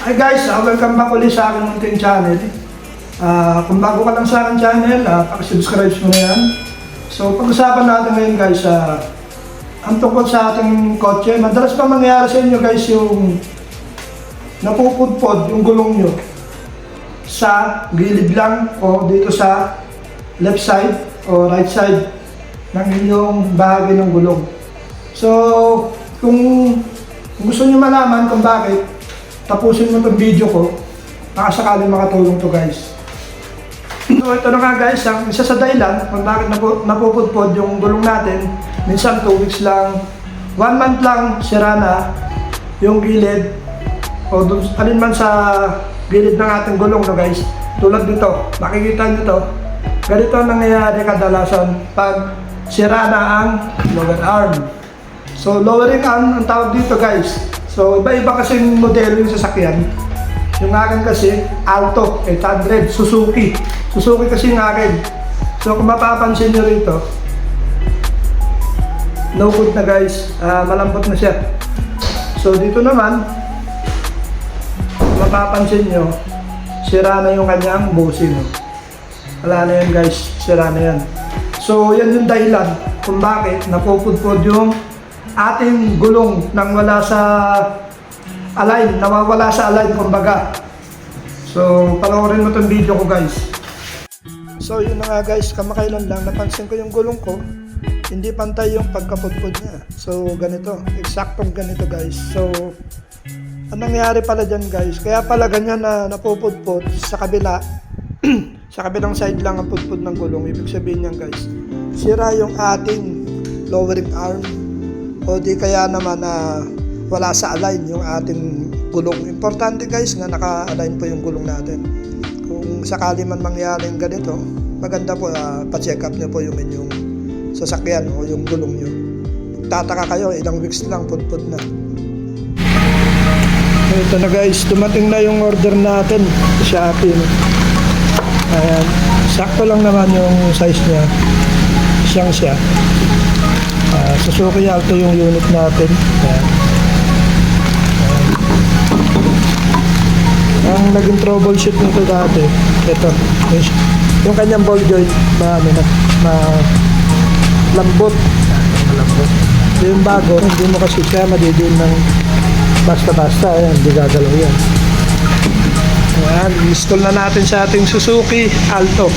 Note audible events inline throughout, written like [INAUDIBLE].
Hi guys, uh, welcome back ulit sa aking munting channel. Ah, kung bago ka lang sa aking channel, uh, pakisubscribe mo na yan. So pag-usapan natin ngayon guys, ah, ang tungkol sa ating kotse, madalas pa mangyayari sa inyo guys yung napupudpod yung gulong nyo sa gilid lang o dito sa left side o right side ng inyong bahagi ng gulong. So, kung gusto nyo malaman kung bakit, tapusin mo itong video ko, baka sakaling makatulong to guys. So ito na nga guys, ang isa sa dahilan kung bakit napu- napupudpod yung gulong natin, minsan 2 weeks lang, 1 month lang sira na yung gilid o dun, alin man sa gilid ng ating gulong no guys. Tulad dito, makikita nyo to, ganito ang nangyayari kadalasan pag sira na ang lower arm. So lowering arm ang tawag dito guys. So iba-iba kasi yung modelo yung sasakyan. Yung akin kasi, Alto 800, Suzuki. Suzuki kasi yung akin. So kung mapapansin nyo rito, no good na guys, Ah, malambot na siya. So dito naman, mapapansin nyo, sira na yung kanyang bushing. Wala na yan guys, sira na yan. So yan yung dahilan kung bakit napupudpod yung ating gulong nang wala sa align, nawawala sa align kumbaga. So, panoorin mo tong video ko guys. So, yun na nga guys, kamakailan lang, napansin ko yung gulong ko, hindi pantay yung pagkapudpod niya. So, ganito, eksaktong ganito guys. So, anong nangyari pala dyan guys? Kaya pala ganyan na napupudpod sa kabila, [CLEARS THROAT] sa kabilang side lang ang pudpod ng gulong. Ibig sabihin niyan guys, sira yung ating lowering arm o di kaya naman na wala sa align yung ating gulong. Importante guys na naka-align po yung gulong natin. Kung sakali man mangyari ganito, maganda po uh, pa-check up nyo po yung inyong sasakyan o yung gulong nyo. Tataka kayo, ilang weeks lang, pudpud na. Ito na guys, dumating na yung order natin sa Shopee. Ayan, sakto lang naman yung size niya. Siyang siya. Ah, Suzuki Alto yung unit natin. Ayan. Ayan. Ang naging troubleshoot nito dati, ito, yung, kanyang ball joint, ma, ano na, ma, lambot. Malambot. Yung bago, hindi mo kasi siya madidiin ng basta-basta. Ayan, hindi gagalaw yan. Ayan, install na natin sa ating Suzuki Alto.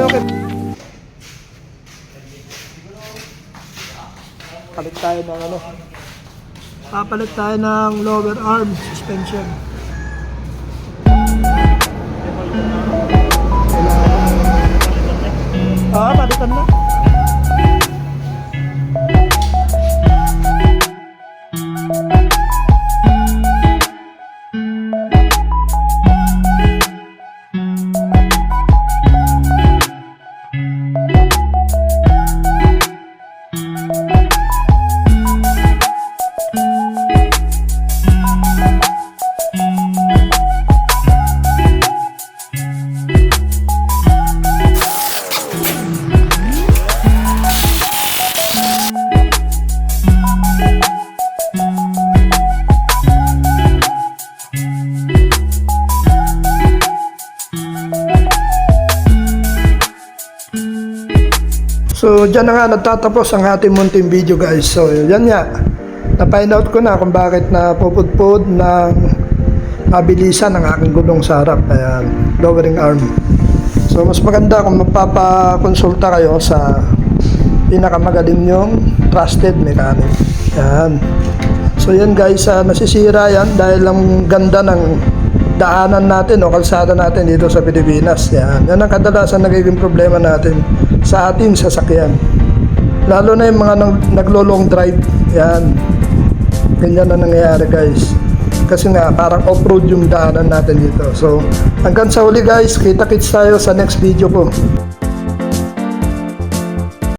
Okay, okay. Palit tayo ng ano. Papalit tayo ng lower arm suspension. Ah, palitan na. So, dyan na nga nagtatapos ang ating munting video guys. So, yan nga. Na-find out ko na kung bakit na pupudpud ng mabilisan ang aking gulong sa harap. Ayan, lowering arm. So, mas maganda kung magpapakonsulta kayo sa pinakamagaling yung trusted mechanic. Yan. So, yan guys, ah, nasisira yan dahil ang ganda ng daanan natin o kalsada natin dito sa Pilipinas. Yan. Yan ang kadalasan nagiging problema natin sa ating sasakyan. Lalo na yung mga nag- naglo-long drive. Yan. Ganyan na nangyayari guys. Kasi nga parang off-road yung daanan natin dito. So hanggang sa huli guys, kita-kits tayo sa next video ko.